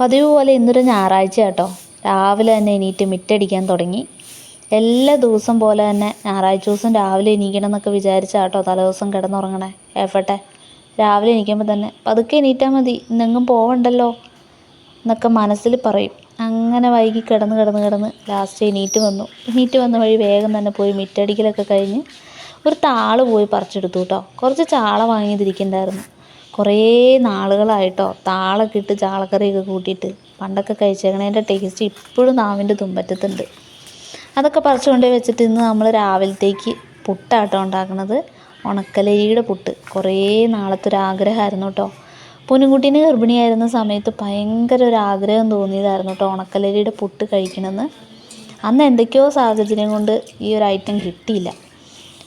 പതിവ് പോലെ ഇന്നൊരു ഞായറാഴ്ച കേട്ടോ. രാവിലെ തന്നെ എണീറ്റ് മിറ്റടിക്കാൻ തുടങ്ങി. എല്ലാ ദിവസം പോലെ തന്നെ ഞായറാഴ്ച ദിവസം രാവിലെ എണീക്കണം എന്നൊക്കെ വിചാരിച്ച കേട്ടോ തലേദിവസം കിടന്നുറങ്ങണേ. ഏഫട്ടെ രാവിലെ എണീക്കുമ്പോൾ തന്നെ പതുക്കെ എണീറ്റാൽ മതി ഇന്നെങ്ങും പോവണ്ടല്ലോ എന്നൊക്കെ മനസ്സിൽ പറയും. അങ്ങനെ വൈകി കിടന്ന് കിടന്ന് കിടന്ന് ലാസ്റ്റ് എണീറ്റ് വന്നു. എണീറ്റ് വന്ന വഴി വേഗം തന്നെ പോയി മിറ്റടിക്കലൊക്കെ കഴിഞ്ഞ് ഒരു താൾ പോയി പറിച്ചെടുത്തു കേട്ടോ. കുറച്ച് ചാള വാങ്ങിയതിരിക്കണ്ടായിരുന്നു. കുറേ നാളുകളായിട്ടോ. താളൊക്കെ ഇട്ട് ചാളക്കറിയൊക്കെ കൂട്ടിയിട്ട് പണ്ടൊക്കെ കഴിച്ചേക്കണേന്റെ ടേസ്റ്റ് ഇപ്പോഴും നാവിന്റെ തുമ്പറ്റത്തുണ്ട്. അതൊക്കെ പറിച്ചു കൊണ്ടുപോയി വെച്ചിട്ട് ഇന്ന് നമ്മൾ രാവിലത്തേക്ക് പുട്ടാട്ടോ ഉണ്ടാക്കണത്. ഉണക്കലരിയുടെ പുട്ട്. കുറേ നാളത്തെ ഒരു ആഗ്രഹമായിരുന്നു കേട്ടോ. പൊന്നുകുട്ടീനെ ഗർഭിണിയായിരുന്ന സമയത്ത് ഭയങ്കര ഒരു ആഗ്രഹം തോന്നിയതായിരുന്നു കേട്ടോ ഉണക്കലരിയുടെ പുട്ട് കഴിക്കണമെന്ന്. അന്ന് എന്തൊക്കെയോ സാഹചര്യം കൊണ്ട് ഈ ഒരു ഐറ്റം കിട്ടിയില്ല.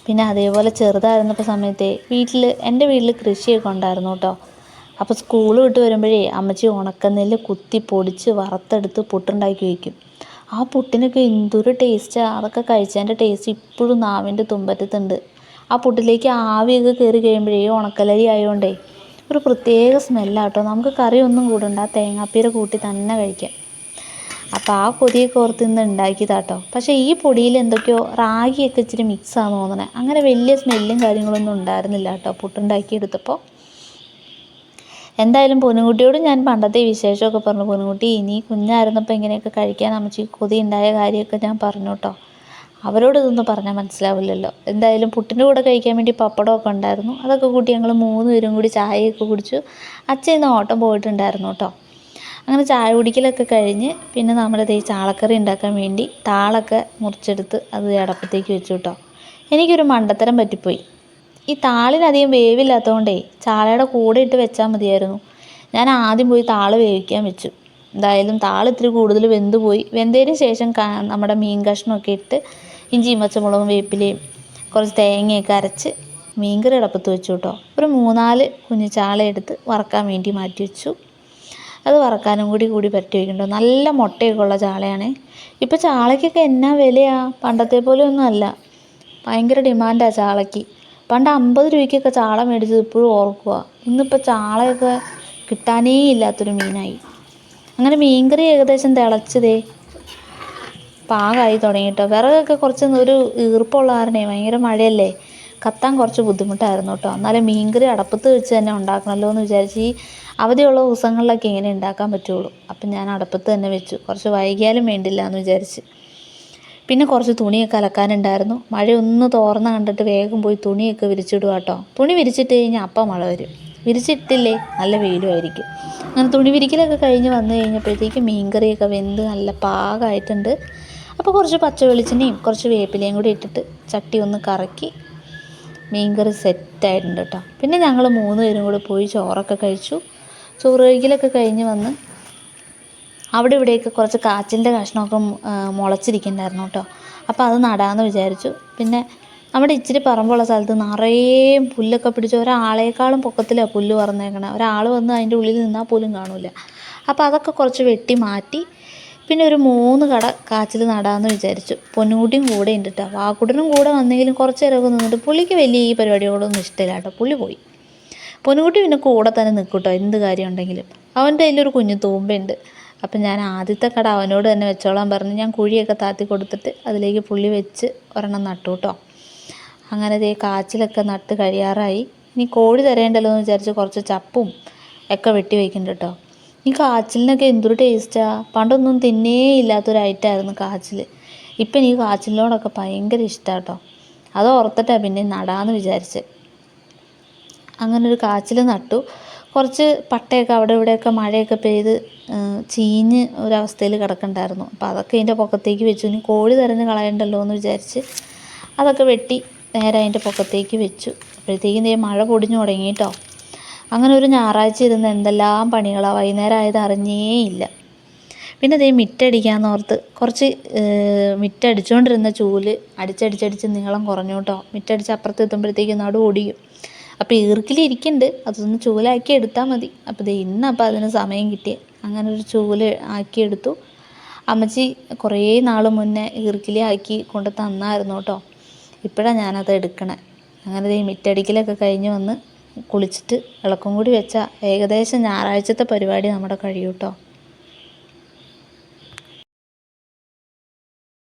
പിന്നെ അതേപോലെ ചെറുതായിരുന്നപ്പോൾ സമയത്തെ വീട്ടിൽ എന്റെ വീട്ടിൽ കൃഷിയൊക്കെ ഉണ്ടായിരുന്നു കേട്ടോ അപ്പോൾ സ്കൂൾ വിട്ട് വരുമ്പോഴേ അമ്മച്ചി ഉണക്കനെല്ല് കുത്തി പൊടിച്ച് വറുത്തെടുത്ത് പുട്ടുണ്ടാക്കി വയ്ക്കും ആ പുട്ടിനൊക്കെ എന്തൊരു ടേസ്റ്റാണ് അതൊക്കെ കഴിച്ചതിന്റെ ടേസ്റ്റ് ഇപ്പോഴും നാവിന്റെ തുമ്പറ്റത്തുണ്ട്. ആ പുട്ടിലേക്ക് ആവിയൊക്കെ കയറി കഴിയുമ്പോഴേ ഉണക്കലരി ആയതുകൊണ്ടേ ഒരു പ്രത്യേക സ്മെല്ലാട്ടോ നമുക്ക് കറിയൊന്നും കൂടണ്ട. ആ തേങ്ങാപ്പീര കൂട്ടി തന്നെ കഴിക്കാം. അപ്പോൾ ആ കൊതിയൊക്കെ ഓർത്ത് ഇന്ന് ഉണ്ടാക്കിയതാട്ടോ. പക്ഷേ ഈ പൊടിയിൽ എന്തൊക്കെയോ റാഗിയൊക്കെ ഇച്ചിരി മിക്സാന്ന് തോന്നണേ. അങ്ങനെ വലിയ സ്മെല്ലും കാര്യങ്ങളൊന്നും ഉണ്ടായിരുന്നില്ല കേട്ടോ പുട്ടുണ്ടാക്കിയെടുത്തപ്പോൾ എന്തായാലും പൊന്നുകുട്ടിയോട് ഞാൻ പണ്ടത്തെ വിശേഷമൊക്കെ പറഞ്ഞു. പൊന്നുകുട്ടി ഇനി കുഞ്ഞായിരുന്നപ്പോൾ ഇങ്ങനെയൊക്കെ കഴിക്കാൻ അമ്മച്ചി കൊതി ഉണ്ടായ കാര്യമൊക്കെ ഞാൻ പറഞ്ഞു കേട്ടോ. അവരോട് ഇതൊന്നും പറഞ്ഞാൽ മനസ്സിലാവില്ലല്ലോ. എന്തായാലും പുട്ടിന്റെ കൂടെ കഴിക്കാൻ വേണ്ടി പപ്പടമൊക്കെ ഉണ്ടായിരുന്നു. അതൊക്കെ കൂട്ടി ഞങ്ങൾ മൂന്ന് പേരും കൂടി ചായയൊക്കെ കുടിച്ചു. അച്ഛൻ ഇന്ന് ഓട്ടം പോയിട്ടുണ്ടായിരുന്നു കേട്ടോ. അങ്ങനെ ചായ കുടിക്കലൊക്കെ കഴിഞ്ഞ് പിന്നെ നമ്മളിത് ഈ ചാളക്കറി ഉണ്ടാക്കാൻ വേണ്ടി താളൊക്കെ മുറിച്ചെടുത്ത് അത് അടപ്പത്തേക്ക് വെച്ചു കേട്ടോ എനിക്കൊരു മണ്ടത്തരം പറ്റിപ്പോയി. ഈ താളിനധികം വേവില്ലാത്തതുകൊണ്ടേ ചാളയുടെ കൂടെ ഇട്ട് വെച്ചാൽ മതിയായിരുന്നു. ഞാൻ ആദ്യം പോയി താൾ വേവിക്കാൻ വെച്ചു. എന്തായാലും താൾ ഇത്തിരി കൂടുതൽ വെന്ത് പോയി. വെന്തതിന് ശേഷം നമ്മുടെ മീൻ കഷ്ണമൊക്കെ ഇട്ട് ഇഞ്ചിയും പച്ചമുളകും വേപ്പിലയും കുറച്ച് തേങ്ങയൊക്കെ അരച്ച് മീൻകറി അടപ്പത്ത് വെച്ചു കേട്ടോ ഒരു മൂന്നാൽ കുഞ്ഞു ചാള എടുത്ത് വറക്കാൻ വേണ്ടി മാറ്റി വെച്ചു. അത് വറക്കാനും കൂടി കൂടി പറ്റി വയ്ക്കണ്ടോ? നല്ല മുട്ടയൊക്കെ ഉള്ള ചാളയാണ്. ഇപ്പോൾ ചാളയ്ക്കൊക്കെ എന്നാ വിലയാണ് പണ്ടത്തെ പോലെ ഒന്നും അല്ല. ഭയങ്കര ഡിമാൻഡാണ് ചാളയ്ക്ക്. പണ്ട് അമ്പത് രൂപയ്ക്കൊക്കെ ചാള മേടിച്ചത് ഇപ്പോഴും ഓർക്കുക ഇന്നിപ്പോൾ ചാളയൊക്കെ കിട്ടാനേ ഇല്ലാത്തൊരു മീനായി. അങ്ങനെ മീൻകറി ഏകദേശം തിളച്ചതേ. പാകമായി തുടങ്ങിയിട്ടോ. വിറകൊക്കെ കുറച്ച് ഒരു ഈർപ്പമുള്ള കാരണേ. ഭയങ്കര മഴയല്ലേ? കത്താൻ കുറച്ച് ബുദ്ധിമുട്ടായിരുന്നു കേട്ടോ. എന്നാലും മീൻകറി അടപ്പത്ത് വെച്ച് തന്നെ ഉണ്ടാക്കണമല്ലോ എന്ന് വിചാരിച്ച് ഈ അവധിയുള്ള ദിവസങ്ങളിലൊക്കെ ഇങ്ങനെ ഉണ്ടാക്കാൻ പറ്റുള്ളൂ. അപ്പം ഞാൻ അടപ്പത്ത് തന്നെ വെച്ചു. കുറച്ച് വൈകിയാലും വേണ്ടില്ല എന്ന് വിചാരിച്ച്. പിന്നെ കുറച്ച് തുണിയൊക്കെ അലക്കാനുണ്ടായിരുന്നു. മഴ ഒന്ന് തോർന്ന കണ്ടിട്ട് വേഗം പോയി തുണിയൊക്കെ വിരിച്ചിടുക കേട്ടോ. തുണി വിരിച്ചിട്ട് കഴിഞ്ഞാൽ അപ്പം മഴ വരും. വിരിച്ചിട്ടില്ലേ? നല്ല വെയിലുമായിരിക്കും അങ്ങനെ തുണി വിരിക്കലൊക്കെ കഴിഞ്ഞ് വന്നു കഴിഞ്ഞപ്പോഴത്തേക്ക് മീൻകറിയൊക്കെ വെന്ത് നല്ല പാകമായിട്ടുണ്ട്. അപ്പോൾ കുറച്ച് പച്ച വെളിച്ചെണ്ണയും കുറച്ച് വേപ്പിലയും കൂടി ഇട്ടിട്ട് ചട്ടി ഒന്ന് കറക്കി മീൻകറി സെറ്റായിട്ടുണ്ട് കേട്ടോ. പിന്നെ ഞങ്ങൾ മൂന്ന് പേരും കൂടെ പോയി ചോറൊക്കെ കഴിച്ചു. ചോറ് കഴിക്കലൊക്കെ കഴിഞ്ഞ് വന്ന് അവിടെ ഇവിടെയൊക്കെ കുറച്ച് കാച്ചിലിന്റെ കഷ്ണമൊക്കെ മുളച്ചിരിക്കുന്നുണ്ടായിരുന്നു കേട്ടോ. അപ്പോൾ അത് നടാമെന്ന് വിചാരിച്ചു. പിന്നെ നമ്മുടെ ഇച്ചിരി പറമ്പുള്ള സ്ഥലത്ത് നിറയെ പുല്ലൊക്കെ പിടിച്ച് ഒരാളേക്കാളും പൊക്കത്തിലാണ് പുല്ല് പറഞ്ഞേക്കണേ ഒരാൾ വന്ന് അതിന്റെ ഉള്ളിൽ നിന്നാൽ പോലും കാണില്ല അപ്പോൾ അതൊക്കെ കുറച്ച് വെട്ടി മാറ്റി പിന്നെ ഒരു മൂന്ന് കട കാച്ചിൽ നടാമെന്ന് വിചാരിച്ചു. പൊന്നുകുട്ടിയും കൂടെ ഉണ്ട് കേട്ടോ വാക്കുട്ടനും കൂടെ വന്നെങ്കിലും കുറച്ച് നേരമൊക്കെ നിന്നിട്ട് പുള്ളിക്ക് വലിയ ഈ പരിപാടികളൊന്നും ഇഷ്ടമില്ല കേട്ടോ. പുള്ളി പോയി. പൊന്നുകുട്ടി പിന്നെ കൂടെ തന്നെ നിൽക്കും കേട്ടോ എന്ത് കാര്യം ഉണ്ടെങ്കിലും. അവന്റെ കയ്യിലൊരു കുഞ്ഞു തൂമ്പുണ്ട് അപ്പം ഞാൻ ആദ്യത്തെ കട അവനോട് തന്നെ വെച്ചോളാൻ പറഞ്ഞ് ഞാൻ കുഴിയൊക്കെ താത്തി കൊടുത്തിട്ട് അതിലേക്ക് പുള്ളി വെച്ച് ഒരെണ്ണം നട്ടു കേട്ടോ. അങ്ങനെ ദേ കാച്ചിലൊക്കെ നട്ട് കഴിയാറായി. ഇനി കോഴി തരേണ്ടല്ലോ എന്ന് വിചാരിച്ച് കുറച്ച് ചപ്പും ഒക്കെ വെട്ടി വയ്ക്കുന്നുണ്ട് കേട്ടോ. ഈ കാച്ചിലിനൊക്കെ എന്തൊരു ടേസ്റ്റാ പണ്ടൊന്നും തിന്നേ ഇല്ലാത്തൊരു ഐറ്റമായിരുന്നു കാച്ചിൽ. ഇപ്പം എനിക്ക് കാച്ചിലിനോടൊക്കെ ഭയങ്കര ഇഷ്ടമാണ് കേട്ടോ അത് ഓർത്തിട്ടാണ് പിന്നെ നടാന്ന് വിചാരിച്ച്. അങ്ങനെ ഒരു കാച്ചിൽ നട്ടു. കുറച്ച് പട്ടയൊക്കെ അവിടെ ഇവിടെയൊക്കെ മഴയൊക്കെ പെയ്ത് ചീഞ്ഞ് ഒരവസ്ഥയിൽ കിടക്കണ്ടായിരുന്നു. അപ്പോൾ അതൊക്കെ അതിന്റെ പൊക്കത്തേക്ക് വെച്ചു. ഇനി കോഴി തരഞ്ഞ് കളയണ്ടല്ലോ എന്ന് വിചാരിച്ച് അതൊക്കെ വെട്ടി നേരെ അതിന്റെ പൊക്കത്തേക്ക് വെച്ചു. അപ്പോഴത്തേക്കും ദേ മഴ പൊടിഞ്ഞു തുടങ്ങി കേട്ടോ അങ്ങനെ ഒരു ഞായറാഴ്ച ഇരുന്ന് എന്തെല്ലാം പണികളാണ് വൈകുന്നേരം ആയത് അറിഞ്ഞേ ഇല്ല. പിന്നെ ദേ മിറ്റടിക്കാന്ന് ഓർത്ത് കുറച്ച് മിറ്റടിച്ചുകൊണ്ടിരുന്ന ചൂൽ അടിച്ചടിച്ചടിച്ച് നീളം കുറഞ്ഞു കേട്ടോ മിറ്റടിച്ച് അപ്പുറത്ത് എത്തുമ്പോഴത്തേക്കും നടു ഓടിയും അപ്പോൾ ഈർക്കിലിരിക്കുന്നുണ്ട് അതൊന്ന് ചൂലാക്കി എടുത്താൽ മതി. അപ്പോൾ ദേ ഇന്ന് അപ്പോൾ അതിന് സമയം കിട്ടി. അങ്ങനെ ഒരു ചൂൽ ആക്കിയെടുത്തു. അമ്മച്ചി കുറേ നാൾ മുന്നേ ഈർക്കിലി ആക്കി കൊണ്ട് തന്നായിരുന്നു കേട്ടോ. ഇപ്പോഴാണ് ഞാനത് എടുക്കണേ. അങ്ങനെ ദേ മിറ്റടിക്കലൊക്കെ കഴിഞ്ഞ് വന്ന് കുളിച്ചിട്ട് വിളക്കും കൂടി വെച്ചാൽ ഏകദേശം ഞായറാഴ്ചത്തെ പരിപാടി നമ്മുടെ കഴിയും കേട്ടോ